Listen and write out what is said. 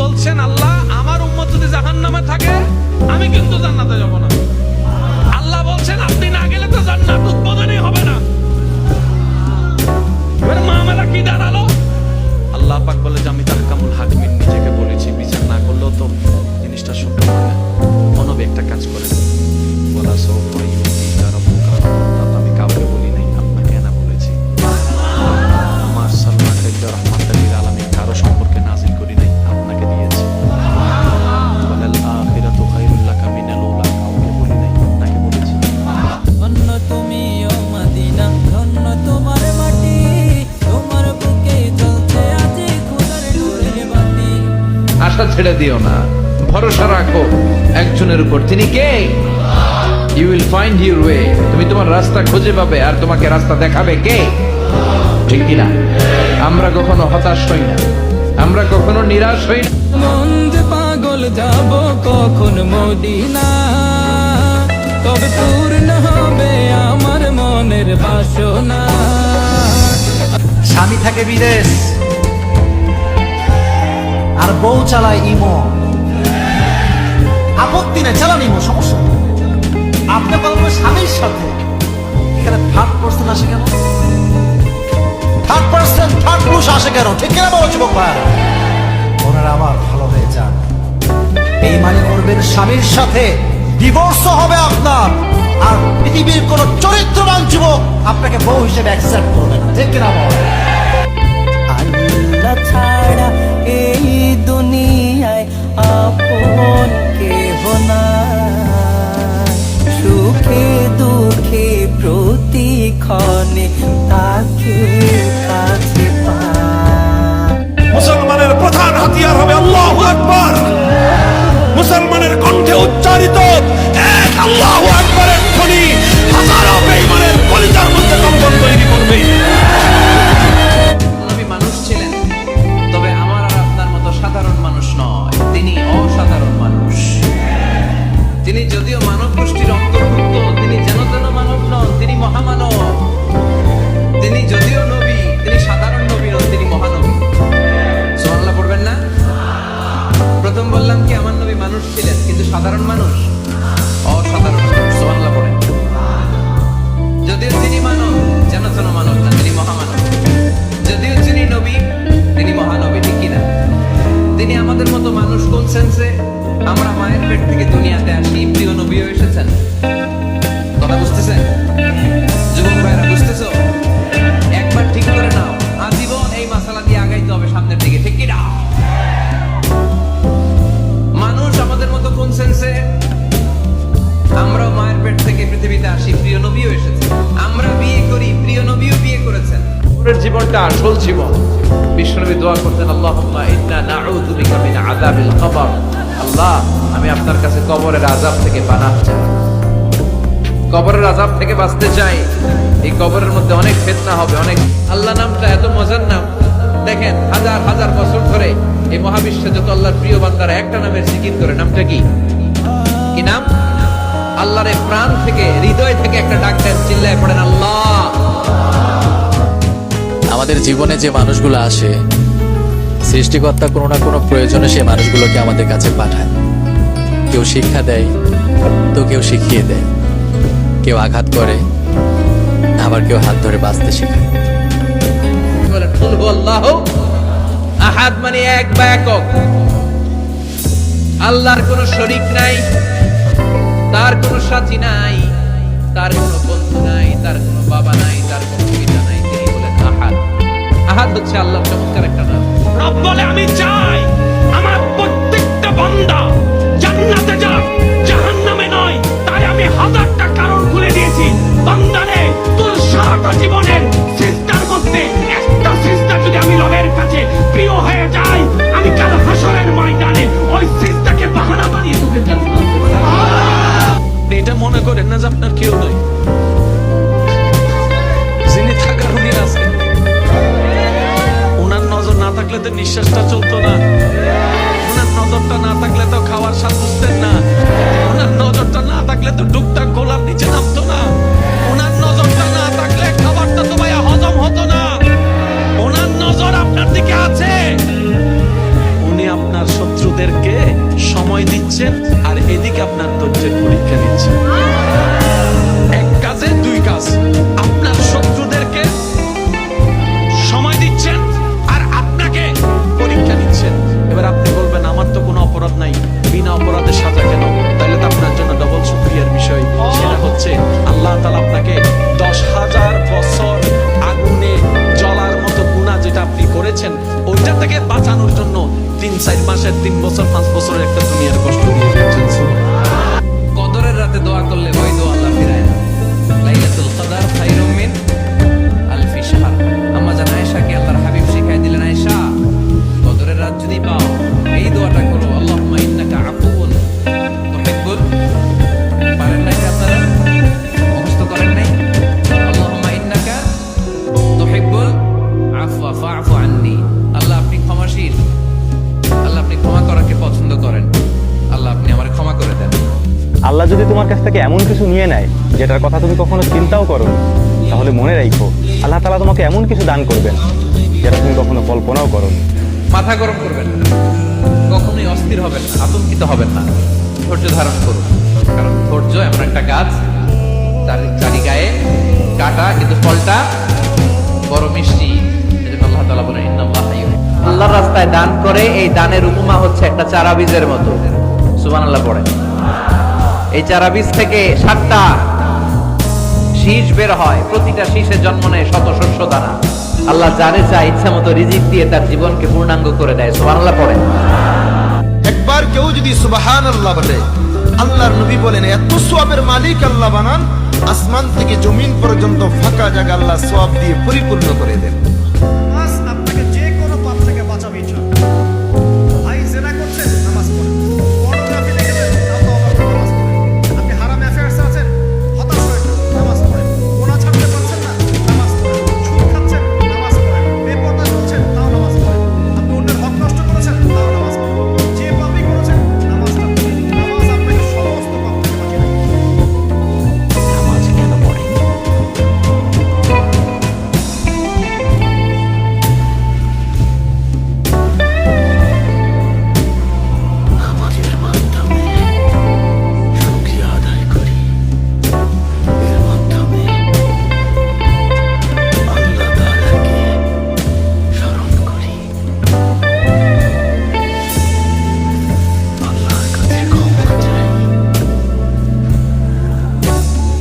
বলছেন, আল্লাহ, আমার উম্মত যদি জাহান নামে থাকে, আমি কিন্তু জান্নাতে যাব না। আল্লাহ বলছেন, আপনি না গেলে তো জান্নাত উদ্বোধনই হবে না। এবার মামলা কি দাঁড়াল। আল্লাহ পাক বলে, যে আমি তাহকামুল হাকিমিন। আশা ছেড়ে দিও না। ভরসা রাখো। একজনের উপর। তিনি কে? You will find your way তুমি তোমার রাস্তা খুঁজে পাবে আর তোমাকে রাস্তা দেখাবে কে? ঠিক কিনা? আমরা কখনো হতাশ হই না। আমরা কখনো নিরাশ হই না। মন যে পাগল যাব কখন মদিনা? কবে পূর্ণ হবে আমার মনের বাসনা। স্বামী থাকে বিদেশ। বউ চালায় ইমো। আপত্তি নেই চালান ইমো, সমস্যা। আপনি বলবেন স্বামীর সাথে। এখানে থার্ড পার্সন আসে কেন? থার্ড পার্সন থার্ড পুরুষ আসে কেন? ঠিক কেন বলো যুবক ভাই? ওনারা আমার, ভালো হয়ে যান। এই মানে করবেন স্বামীর সাথে। ডিভোর্স হবে আপনার। আর পৃথিবীর কোন চরিত্রবান যুবক আপনাকে বউ হিসেবে অ্যাকসেপ্ট করবে না। ঠিক কিনা বল? মুসলমানের প্রধান হাতিয়ার হবে আল্লাহ আকবার। মুসলমানের কণ্ঠে উচ্চারিত এক আল্লাহ আকবরের তিনি আমাদের মতো মানুষ কোন সেন্সে আমরা মায়ের পেট থেকে দুনিয়াতে আসি, প্রিয় নবীও এসেছেন। কথা বুঝতেছেন? যুবক ভাইরা, বুঝতেছো? আসল জীবন। বিশ্বনবী দোয়া করতেন কবর আল্লাহ, আমি আপনার কাছে কবরের আযাব থেকে পানাহ চাই। কবরের আযাব থেকে বাঁচতে চাই। এই কবরের মধ্যে অনেক ফিতনা হবে, অনেক আল্লাহ নামটা এত মজার নাম। দেখেন, হাজার হাজার বছর ধরে এই মহাবিশ্বে যত আল্লাহর প্রিয় বান্দারা একটা নামের জিকির করে, নামটা কি? কি নাম? আল্লাহর প্রাণ থেকে, হৃদয় থেকে একটা ডাক দেন, চিল্লায় পড়েন, আল্লাহ। আমাদের জীবনে যে মানুষগুলো আসে, সৃষ্টিকর্তা কোনো না কোনো প্রয়োজনে সেই মানুষগুলোকে আমাদের কাছে পাঠায়। কেউ শিক্ষা দেয়, তো কেউ শিখিয়ে দেয়। কেউ আঘাত করে, আবার কেউ হাত ধরে বাঁচতে শেখায়। আহাদ মানে এক বা একক। আল্লাহর কোনো শরীক নাই, তার কোনো সাথী নাই, তার কোনো বন্ধু নাই, তার কোনো বাবা নাই আহাদ হচ্ছে আল্লাহর চমৎকার একটা নাম। রব বলে, আমি চাই আমার প্রত্যেকটা বান্দা জান্নাতে যাক, জাহান্নামে নয়। তাই আমি হাজারটা কারণ খুলে দিয়েছি। বান্দারে, তোর সারাটা জীবনের নিঃশ্বাসটা চলতো মাসের তিন বছর পাঁচ বছরের একটা দুনিয়ার কষ্ট। তোমার কাছ থেকে এমন কিছু নিয়ে নেয় যেটার কথা তুমি কখনো চিন্তাও করো তাহলে মনে রাখো আল্লাহ তালা তোমাকে এমন কিছু দান করবেন যেটা তুমি কখনো কল্পনাও করো মাথা গরম করবেন না। কখনোই অস্থির হবেন না আতঙ্কিত হবেন না। ধৈর্য ধারণ করুন। কারণ ধৈর্য এমন একটা গাছ তার চারি গায়ে কাটা কিন্তু ফলটা বড় মিষ্টি। এজন্য আল্লাহ তাআলা বলেন ইন্নাল্লাহ আল্লাহর রাস্তায় দান করে এই দানের উপমা হচ্ছে একটা চারা বীজের মতো। সুবহানাল্লাহ পড়েন। এই চারা বীজ থেকে সাতটা শীষ বের হয়, প্রতিটা শীষে জন্ম নেয় শত শস্য দানা। আল্লাহ যারে চায় ইচ্ছা মতো রিজিক দিয়ে তার জীবনকে পূর্ণাঙ্গ করে দেয়, সুবহানাল্লাহ পড়েন। একবার কেউ যদি সুবাহান আল্লাহ বলে, আল্লাহর নবী বলেন, এত সোয়াবের মালিক আল্লাহ বানান, আসমান থেকে জমিন পর্যন্ত ফাঁকা জায়গা আল্লাহ সোয়াব দিয়ে পরিপূর্ণ করে দেন।